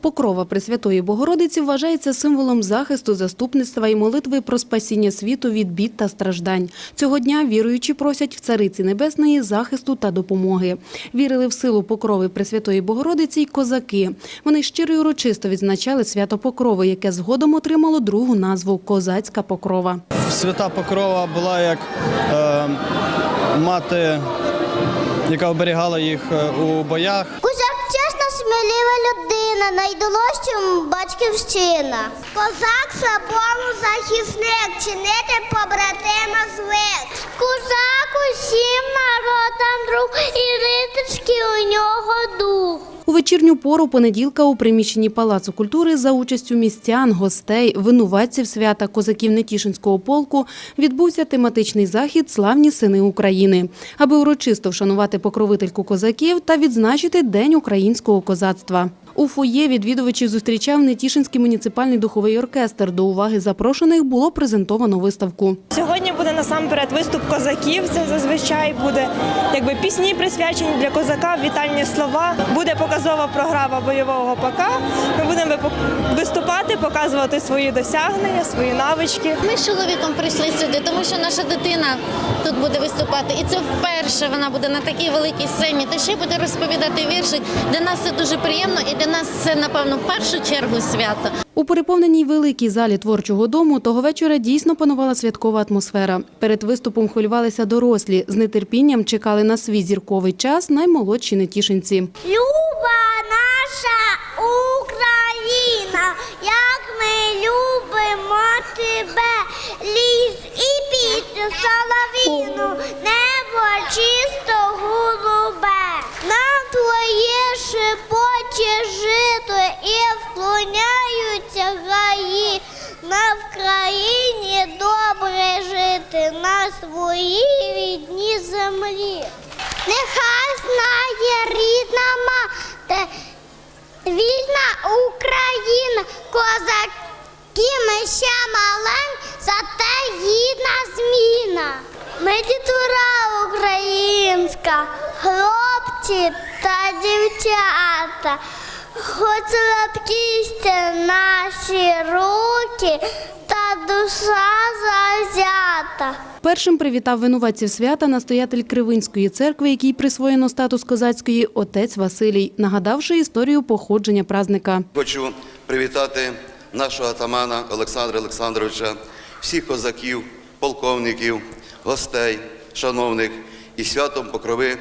Покрова Пресвятої Богородиці вважається символом захисту, заступництва і молитви про спасіння світу від бід та страждань. Цього дня віруючі просять в Цариці Небесної захисту та допомоги. Вірили в силу покрови Пресвятої Богородиці й козаки. Вони щиро й урочисто відзначали свято Покрови, яке згодом отримало другу назву Козацька Покрова. Свята Покрова була як е, мати, яка оберігала їх е, у боях. Смілива людина, найдоложча батьківщина. Козак собою захисник, чинити побратима звик. Козак усім народам друг і ритички у нього дух. У вечірню пору понеділка у приміщенні Палацу культури за участю містян, гостей, винуватців свята козаків Нетішинського полку відбувся тематичний захід Славні сини України, аби урочисто вшанувати покровительку козаків та відзначити День українського козацтва. У фоє відвідувачів зустрічав Нетішинський муніципальний духовий оркестр. До уваги запрошених було презентовано виставку. Сьогодні буде насамперед виступ козаків. Це зазвичай буде якби пісні присвячені для козака, вітальні слова. Буде показова програма бойового пака. Ми будемо виступати, показувати свої досягнення, свої навички. Ми з чоловіком прийшли сюди, тому що наша дитина тут буде виступати. І це вперше вона буде на такій великій сцені. Та ще буде розповідати вірші. Для нас це дуже приємно, і для нас це, напевно, в першу чергу свято. У переповненій великій залі творчого дому того вечора дійсно панувала святкова атмосфера. Перед виступом хвилювалися дорослі. З нетерпінням чекали на свій зірковий час наймолодші нетішинці. Люба наша соловіну, небо чисто голубе. Нам твоє шепоче жито і вклоняються гаї. На Вкраїні добре жити на своїй рідній землі. Нехай знає рідна мати, вільна Україна, козаки ми хлопці та дівчата. Хоч слабкісті наші руки та душа завзята. Першим привітав винуватців свята настоятель Кривинської церкви, який присвоєно статус козацької отець Василій, нагадавши історію походження празника. Хочу привітати нашого атамана Олександра Олександровича, всіх козаків, полковників, гостей, шановних і святом покрови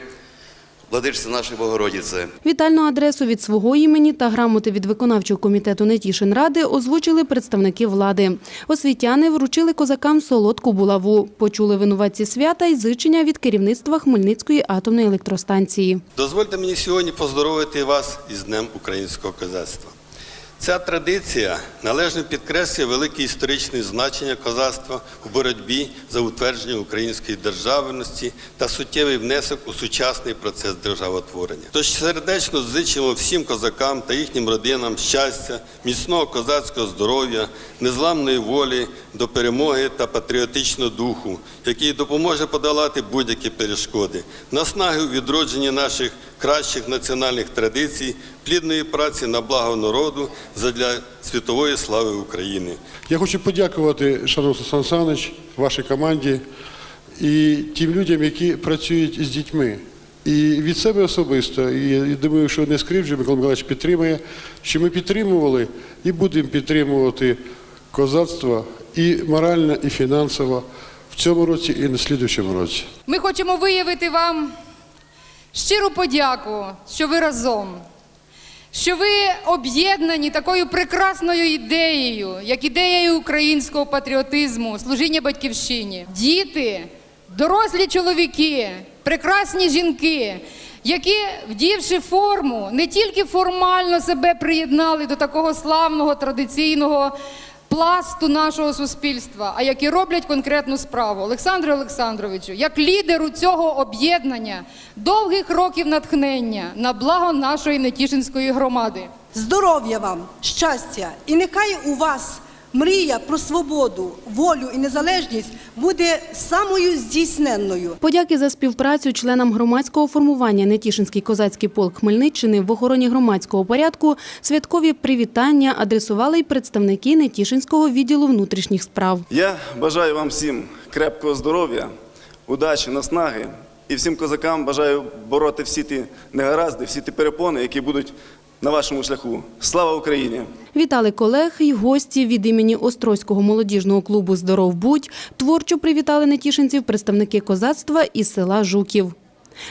владичці нашої Богородиці. Вітальну адресу від свого імені та грамоти від виконавчого комітету Нетішинради озвучили представники влади. Освітяни вручили козакам солодку булаву. Почули винуватці свята й зичення від керівництва Хмельницької атомної електростанції. Дозвольте мені сьогодні поздоровити вас із Днем українського козацтва. Ця традиція належно підкреслює велике історичне значення козацтва у боротьбі за утвердження української державності та суттєвий внесок у сучасний процес державотворення. Тож сердечно зичимо всім козакам та їхнім родинам щастя, міцного козацького здоров'я, незламної волі до перемоги та патріотичного духу, який допоможе подолати будь-які перешкоди, наснаги у відродженні наших кращих національних традицій, плідної праці на благо народу задля світової слави України. Я хочу подякувати, шановний Сан Саныч, вашій команді і тим людям, які працюють з дітьми. І від себе особисто, і я думаю, що не скривджу, Микола Миколаївич підтримує, що ми підтримували і будемо підтримувати козацтво і морально, і фінансово в цьому році і на слідуючому році. Ми хочемо виявити вам щиру подяку, що ви разом, що ви об'єднані такою прекрасною ідеєю, як ідеєю українського патріотизму, служіння батьківщині. Діти, дорослі чоловіки, прекрасні жінки. Які, вдівши форму, не тільки формально себе приєднали до такого славного традиційного пласту нашого суспільства, а які роблять конкретну справу. Олександре Олександровичу, як лідеру цього об'єднання, довгих років натхнення на благо нашої Нетішинської громади. Здоров'я вам, щастя, і нехай у вас мрія про свободу, волю і незалежність буде самою здійсненною. Подяки за співпрацю членам громадського формування Нетішинський козацький полк Хмельниччини в охороні громадського порядку святкові привітання адресували й представники Нетішинського відділу внутрішніх справ. Я бажаю вам всім крепкого здоров'я, удачі, наснаги і всім козакам бажаю бороти всі ті негаразди, всі ті перепони, які будуть на вашому шляху. Слава Україні! Вітали колег і гості від імені Острозького молодіжного клубу Здоров будь творчо привітали нетішинців представники козацтва із села Жуків.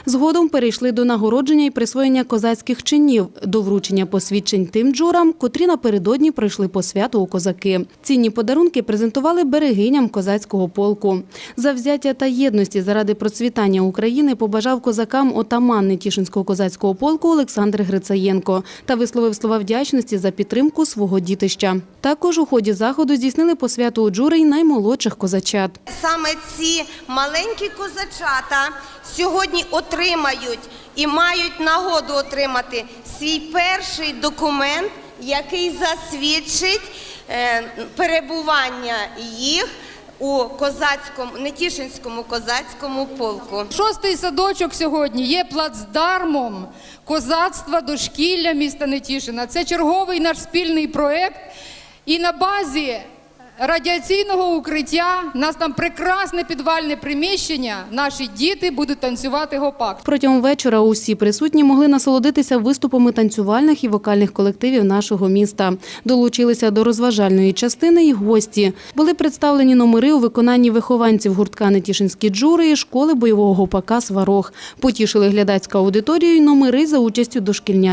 Згодом перейшли до нагородження і присвоєння козацьких чинів, до вручення посвідчень тим джурам, котрі напередодні пройшли по святу у козаки. Цінні подарунки презентували берегиням козацького полку. Завзяття та єдності заради процвітання України побажав козакам отаман Нетішинського козацького полку Олександр Грицаєнко та висловив слова вдячності за підтримку свого дітища. Також у ході заходу здійснили по святу у джури й наймолодших козачат. Саме ці маленькі козачата сьогодні отримають і мають нагоду отримати свій перший документ, який засвідчить е, перебування їх у козацькому Нетішинському козацькому полку. Шостий садочок сьогодні є плацдармом козацтва дошкілля міста Нетішина. Це черговий наш спільний проєкт. І на базі радіаційного укриття у нас там прекрасне підвальне приміщення. Наші діти будуть танцювати гопак. Протягом вечора усі присутні могли насолодитися виступами танцювальних і вокальних колективів нашого міста. Долучилися до розважальної частини і гості. Були представлені номери у виконанні вихованців гуртка Нетішинські джури і школи бойового гопака Сварог. Потішили глядацьку аудиторію й номери за участю дошкільнят.